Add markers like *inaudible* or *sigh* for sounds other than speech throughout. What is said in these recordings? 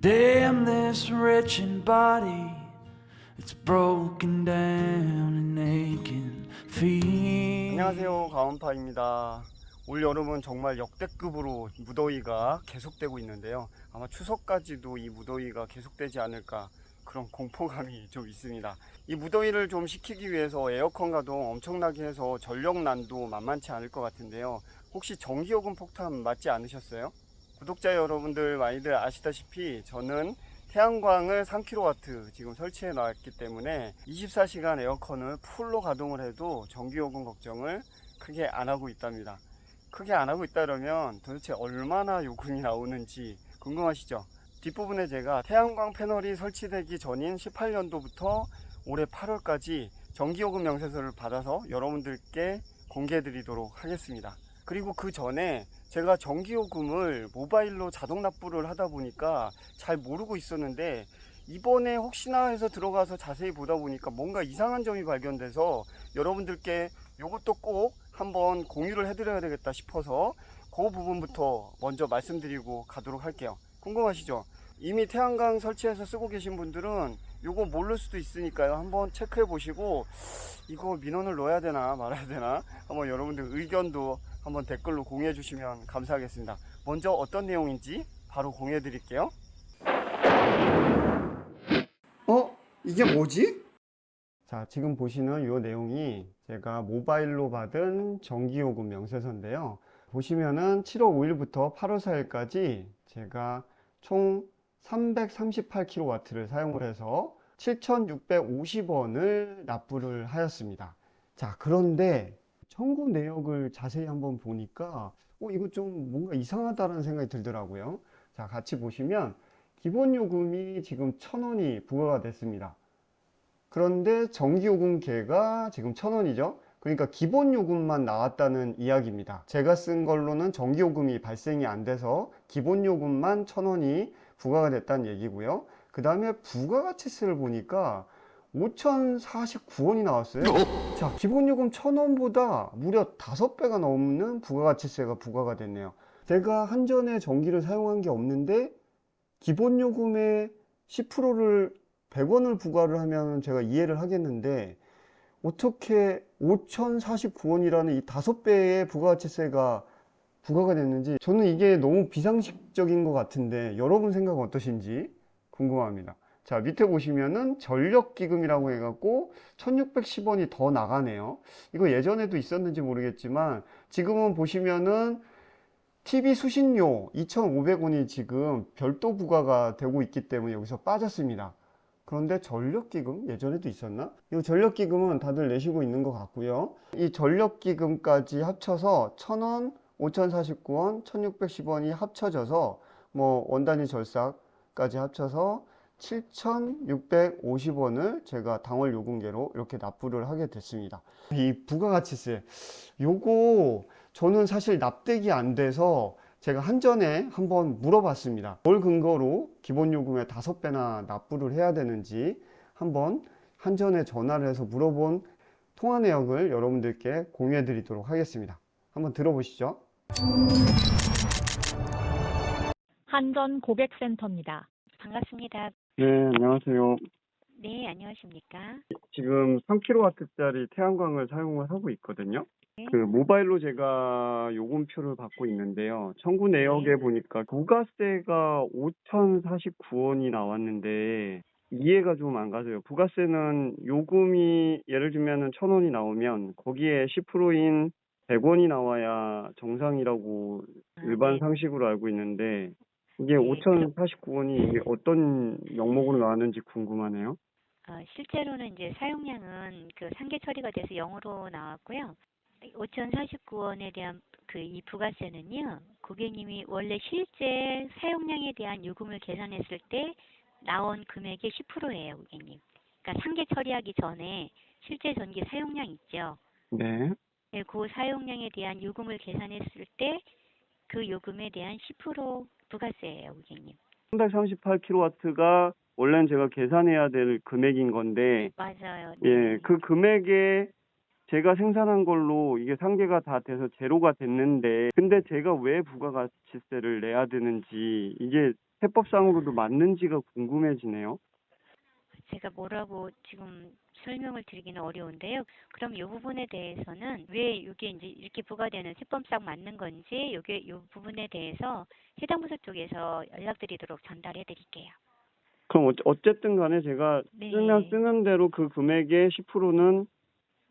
Damn this wretched body, it's broken down and aching feet. 안녕하세요 가온파입니다 올 여름은 정말 역대급으로 무더위가 계속되고 있는데요 아마 추석까지도 이 무더위가 계속되지 않을까 그런 공포감이 *laughs* 좀 있습니다 이 무더위를 좀 식히기 위해서 에어컨 가동 엄청나게 해서 전력난도 만만치 않을 것 같은데요 혹시 전기요금 폭탄 맞지 않으셨어요? 구독자 여러분들 많이들 아시다시피 저는 태양광을 3kW 지금 설치해 놨기 때문에 24시간 에어컨을 풀로 가동을 해도 전기요금 걱정을 크게 안 하고 있답니다. 크게 안 하고 있다 그러면 도대체 얼마나 요금이 나오는지 궁금하시죠? 뒷부분에 제가 태양광 패널이 설치되기 전인 18년도부터 올해 8월까지 전기요금 명세서를 받아서 여러분들께 공개해 드리도록 하겠습니다. 그리고 그 전에 제가 전기요금을 모바일로 자동 납부를 하다 보니까 잘 모르고 있었는데 이번에 혹시나 해서 들어가서 자세히 보다 보니까 뭔가 이상한 점이 발견돼서 여러분들께 이것도 꼭 한번 공유를 해드려야 되겠다 싶어서 그 부분부터 먼저 말씀드리고 가도록 할게요. 궁금하시죠? 이미 태양광 설치해서 쓰고 계신 분들은 이거 모를 수도 있으니까요. 한번 체크해 보시고 이거 민원을 넣어야 되나 말아야 되나 한번 여러분들 의견도 한번 댓글로 공유해 주시면 감사하겠습니다. 먼저 어떤 내용인지 바로 공유해 드릴게요. 어? 이게 뭐지? 자, 지금 보시는 이 내용이 제가 모바일로 받은 전기요금 명세서인데요. 보시면은 7월 5일부터 8월 4일까지 제가 총 338kW를 사용을 해서 7,650원을 납부를 하였습니다. 자, 그런데 청구 내역을 자세히 한번 보니까 어, 이거 좀 뭔가 이상하다는 생각이 들더라고요. 자, 같이 보시면 기본 요금이 지금 1,000원이 부과가 됐습니다. 그런데 전기요금계가 지금 1,000원이죠. 그러니까 기본 요금만 나왔다는 이야기입니다. 제가 쓴 걸로는 전기요금이 발생이 안 돼서 기본 요금만 1,000원이 부과가 됐다는 얘기고요. 그 다음에 부가가치세를 보니까 5,049원이 나왔어요. 자, 기본 요금 1,000원보다 무려 5배가 넘는 부가가치세가 부과가 됐네요. 제가 한전에 전기를 사용한 게 없는데 기본 요금의 10%를 100원을 부과를 하면 제가 이해를 하겠는데 어떻게 5,049원이라는 이 5배의 부가가치세가 부과가 됐는지 저는 이게 너무 비상식적인 것 같은데 여러분 생각은 어떠신지 궁금합니다. 자 밑에 보시면은 전력기금이라고 해갖고 1610원이 더 나가네요. 이거 예전에도 있었는지 모르겠지만 지금은 보시면은 TV 수신료 2,500원이 지금 별도 부과가 되고 있기 때문에 여기서 빠졌습니다. 그런데 전력기금 예전에도 있었나? 이 전력기금은 다들 내시고 있는 것 같고요. 이 전력기금까지 합쳐서 1,000원, 5,049원, 1,610원이 합쳐져서 뭐 원단위 절삭까지 합쳐서 7,650원을 제가 당월 요금계로 이렇게 납부를 하게 됐습니다. 이 부가가치세 요거 저는 사실 납득이 안 돼서 제가 한전에 한번 물어봤습니다. 뭘 근거로 기본 요금의 다섯 배나 납부를 해야 되는지 한번 한전에 전화를 해서 물어본 통화 내역을 여러분들께 공유해 드리도록 하겠습니다. 한번 들어보시죠. 한전 고객센터입니다. 반갑습니다. 네, 안녕하세요. 네, 안녕하십니까? 지금 3kW짜리 태양광을 사용을 하고 있거든요. 네. 그 모바일로 제가 요금표를 받고 있는데요. 청구 내역에 네. 보니까 부가세가 5,049원이 나왔는데 이해가 좀 안 가서요. 부가세는 요금이 예를 들면은 1,000원이 나오면 거기에 10%인 100원이 나와야 정상이라고 아, 일반 네. 상식으로 알고 있는데 이게 네, 5,049원이 이게 어떤 명목으로 나왔는지 궁금하네요. 어, 실제로는 이제 사용량은 그 상계 처리가 돼서 0으로 나왔고요. 5,049원에 대한 그 이 부가세는요, 고객님이 원래 실제 사용량에 대한 요금을 계산했을 때 나온 금액의 10%예요, 고객님. 그러니까 상계 처리하기 전에 실제 전기 사용량 있죠. 네. 네, 그 사용량에 대한 요금을 계산했을 때 그 요금에 대한 10% 부가세예요, 고객님. 338kW가 원래는 제가 계산해야 될 금액인 건데, 맞아요. 예, 네. 그 금액에 제가 생산한 걸로 이게 상계가 다 돼서 제로가 됐는데, 근데 제가 왜 부가가치세를 내야 되는지 이게 해법상으로도 맞는지가 궁금해지네요. 제가 뭐라고 지금 설명을 드리기는 어려운데요. 그럼 이 부분에 대해서는 왜 이게 이제 이렇게 부과되는 세법상 맞는 건지 요게 이 부분에 대해서 해당 부서 쪽에서 연락드리도록 전달해 드릴게요. 그럼 어- 어쨌든 간에 제가 네. 쓰면 쓰는 대로 그 금액의 10%는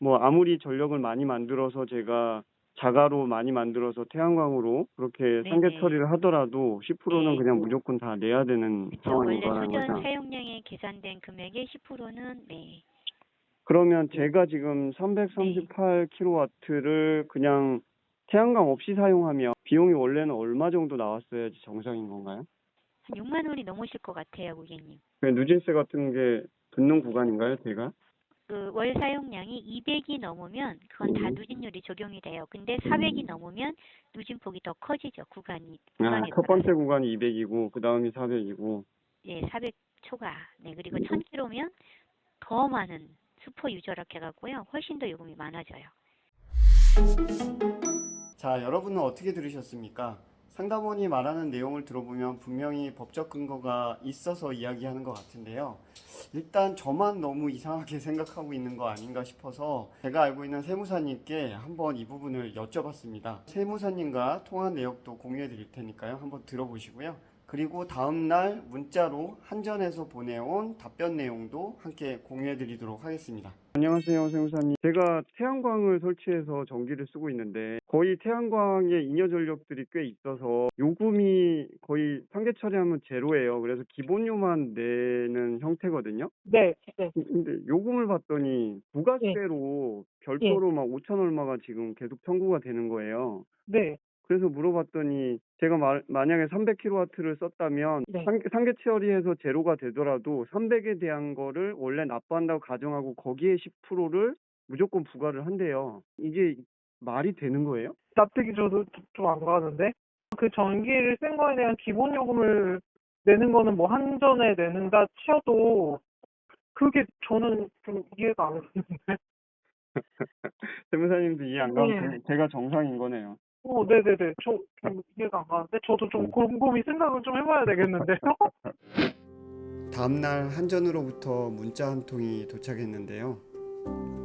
뭐 아무리 전력을 많이 만들어서 제가 자가로 많이 만들어서 태양광으로 그렇게 네네. 상계 처리를 하더라도 10%는 네. 그냥 무조건 다 내야 되는 그쵸. 상황인 원래 거라는 소전 거죠. 사용량에 계산된 금액의 10%는 네. 그러면 제가 지금 338kW를 그냥 태양광 없이 사용하면 비용이 원래는 얼마 정도 나왔어야지 정상인 건가요? 한 6만 원이 넘으실 것 같아요, 고객님. 그 누진세 같은 게 붙는 구간인가요, 제가? 그 월 사용량이 200이 넘으면 그건 다 음. 누진율이 적용이 돼요. 근데 400이 넘으면 누진폭이 더 커지죠, 구간이. 아, 구간에 첫 번째 따라서. 구간이 200이고 그 다음이 400이고 예, 400 초과. 네, 그리고 음. 1000km면 더 많은 슈퍼 유저력 해갖고요. 훨씬 더 요금이 많아져요. 자, 여러분은 어떻게 들으셨습니까? 상담원이 말하는 내용을 들어보면 분명히 법적 근거가 있어서 이야기하는 것 같은데요. 일단 저만 너무 이상하게 *laughs* 생각하고 있는 거 아닌가 싶어서 제가 알고 있는 세무사님께 한번 이 부분을 여쭤봤습니다. 세무사님과 통화 내역도 공유해 드릴 테니까요. 한번 들어보시고요. 그리고 다음날 문자로 한전에서 보내온 답변 내용도 함께 공유해 드리도록 하겠습니다. 안녕하세요, 세무사님. 제가 태양광을 설치해서 전기를 쓰고 있는데 거의 태양광의 잉여 전력들이 꽤 있어서 요금이 거의 상계 처리하면 제로예요. 그래서 기본료만 내는 형태거든요. 네, 네. 근데 요금을 봤더니 부가세로 별도로 막 5천 얼마가 지금 계속 청구가 되는 거예요. 네, 그래서 물어봤더니 제가 마- 만약에 300kW를 썼다면 네. 상, 상계 처리해서 제로가 되더라도 300에 대한 거를 원래 납부한다고 가정하고 거기에 10%를 무조건 부과를 한대요. 이게 말이 되는 거예요? 납득이 저도 좀 안 가는데 그 전기를 쓴 거에 대한 기본 요금을 내는 거는 뭐 한전에 내는다 치어도 그게 저는 좀 이해가 안 되는데. *laughs* 세무사님도 이해 안 가면 네. 제- 제가 정상인 거네요. 어, 네네네. 저 좀 이해가 안 가는데 저도 좀 곰곰이 생각을 좀 해봐야 되겠는데요. *laughs* 다음날 한전으로부터 문자 한 통이 도착했는데요.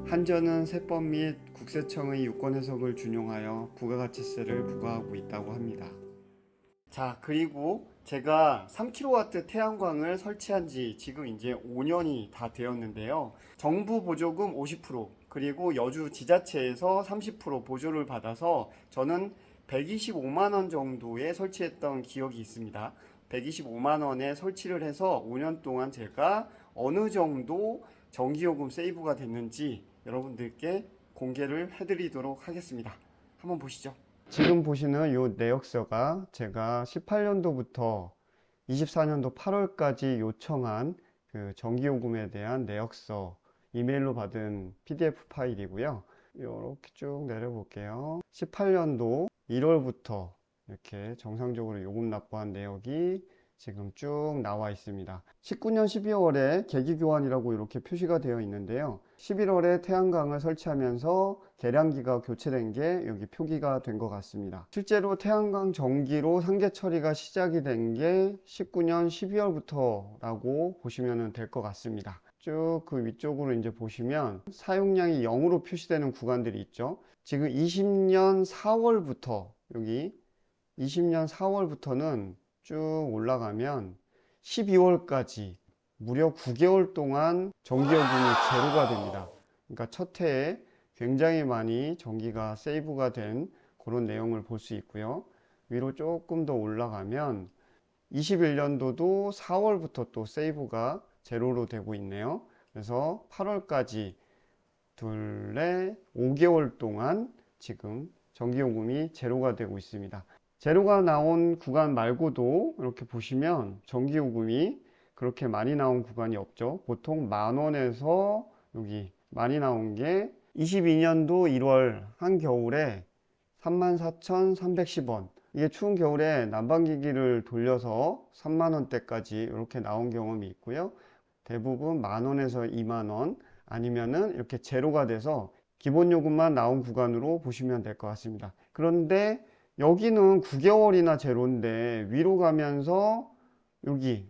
한전은 세법 및 국세청의 유권 해석을 준용하여 부가가치세를 부과하고 있다고 합니다. 자, 그리고 제가 3kW 태양광을 설치한 지 지금 이제 5년이 다 되었는데요. 정부 보조금 50%, 그리고 여주 지자체에서 30% 보조를 받아서 저는 125만 원 정도에 설치했던 기억이 있습니다. 125만 원에 설치를 해서 5년 동안 제가 어느 정도 전기요금 세이브가 됐는지 여러분들께 공개를 해드리도록 하겠습니다. 한번 보시죠. 지금 보시는 이 내역서가 제가 18년도부터 24년도 8월까지 요청한 그 전기요금에 대한 내역서 이메일로 받은 PDF 파일이고요. 이렇게 쭉 내려볼게요. 18년도 1월부터 이렇게 정상적으로 요금 납부한 내역이 지금 쭉 나와 있습니다. 19년 12월에 계기 교환이라고 이렇게 표시가 되어 있는데요. 11월에 태양광을 설치하면서 계량기가 교체된 게 여기 표기가 된 것 같습니다. 실제로 태양광 전기로 상계 처리가 시작이 된 게 19년 12월부터 라고 보시면 될 것 같습니다. 쭉 그 위쪽으로 이제 보시면 사용량이 0으로 표시되는 구간들이 있죠. 지금 20년 4월부터 여기 20년 4월부터는 쭉 올라가면 12월까지 무려 9개월 동안 전기요금이 제로가 됩니다. 그러니까 첫 해에 굉장히 많이 전기가 세이브가 된 그런 내용을 볼 수 있고요. 위로 조금 더 올라가면 21년도도 4월부터 또 세이브가 제로로 되고 있네요. 그래서 8월까지 둘레 5개월 동안 지금 전기요금이 제로가 되고 있습니다. 제로가 나온 구간 말고도 이렇게 보시면 전기요금이 그렇게 많이 나온 구간이 없죠. 보통 만 원에서 여기 많이 나온 게 22년도 1월 한겨울에 34,310원. 이게 추운 겨울에 난방기기를 돌려서 3만 원대까지 이렇게 나온 경험이 있고요. 대부분 만 원에서 2만 원 아니면은 이렇게 제로가 돼서 기본 요금만 나온 구간으로 보시면 될 것 같습니다. 그런데 여기는 9개월이나 제로인데 위로 가면서 여기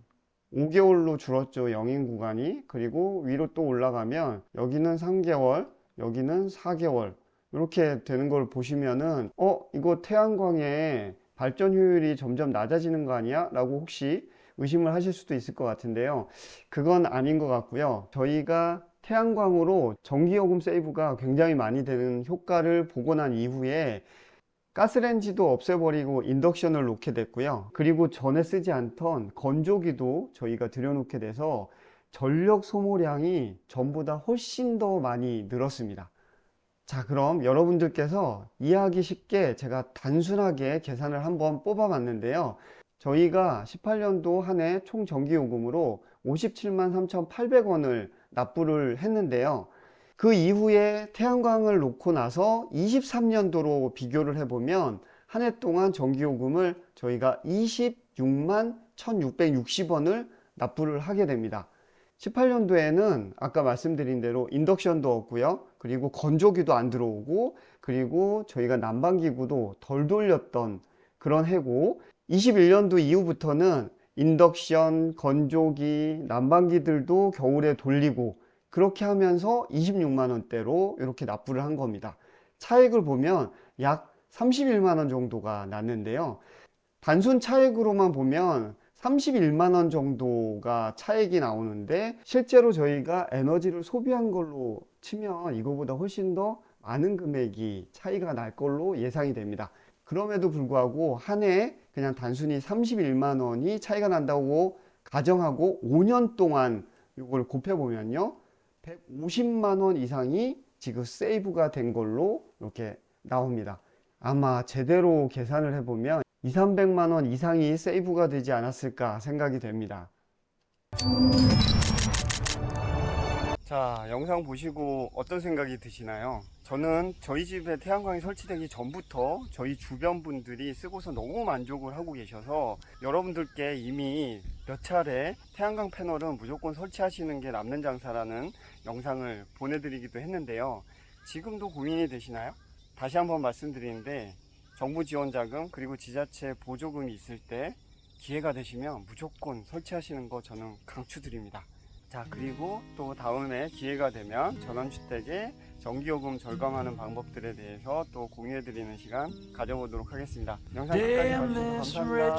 5개월로 줄었죠. 영인 구간이. 그리고 위로 또 올라가면 여기는 3개월, 여기는 4개월. 이렇게 되는 걸 보시면은 어, 이거 태양광의 발전 효율이 점점 낮아지는 거 아니야? 라고 혹시 의심을 하실 수도 있을 것 같은데요. 그건 아닌 것 같고요. 저희가 태양광으로 전기요금 세이브가 굉장히 많이 되는 효과를 보고 난 이후에 가스레인지도 없애버리고 인덕션을 놓게 됐고요. 그리고 전에 쓰지 않던 건조기도 저희가 들여놓게 돼서 전력 소모량이 전보다 훨씬 더 많이 늘었습니다. 자, 그럼 여러분들께서 이해하기 쉽게 제가 단순하게 계산을 한번 뽑아 봤는데요. 저희가 18년도 한 해 총 전기요금으로 57만 3,800원을 납부를 했는데요. 그 이후에 태양광을 놓고 나서 23년도로 비교를 해보면 한 해 동안 전기요금을 저희가 26만 1,660원을 납부를 하게 됩니다. 18년도에는 아까 말씀드린 대로 인덕션도 없고요. 그리고 건조기도 안 들어오고 그리고 저희가 난방기구도 덜 돌렸던 그런 해고 21년도 이후부터는 인덕션, 건조기, 난방기들도 겨울에 돌리고 그렇게 하면서 26만 원대로 이렇게 납부를 한 겁니다. 차액을 보면 약 31만 원 정도가 났는데요. 단순 차액으로만 보면 31만 원 정도가 차액이 나오는데 실제로 저희가 에너지를 소비한 걸로 치면 이거보다 훨씬 더 많은 금액이 차이가 날 걸로 예상이 됩니다. 그럼에도 불구하고 한 해 그냥 단순히 31만 원이 차이가 난다고 가정하고 5년 동안 이걸 곱해보면요. 150만 원 이상이 지금 세이브가 된 걸로 이렇게 나옵니다. 아마 제대로 계산을 해보면 2, 300만 원 이상이 세이브가 되지 않았을까 생각이 됩니다. 자, 영상 보시고 어떤 생각이 드시나요? 저는 저희 집에 태양광이 설치되기 전부터 저희 주변 분들이 쓰고서 너무 만족을 하고 계셔서 여러분들께 이미 몇 차례 태양광 패널은 무조건 설치하시는 게 남는 장사라는 영상을 보내드리기도 했는데요. 지금도 고민이 되시나요? 다시 한번 말씀드리는데 정부 지원 자금 그리고 지자체 보조금이 있을 때 기회가 되시면 무조건 설치하시는 거 저는 강추드립니다. 자 그리고 또 다음에 기회가 되면 전원주택의 전기요금 절감하는 방법들에 대해서 또 공유해드리는 시간 가져보도록 하겠습니다. 영상 끝까지 봐주셔서 감사합니다.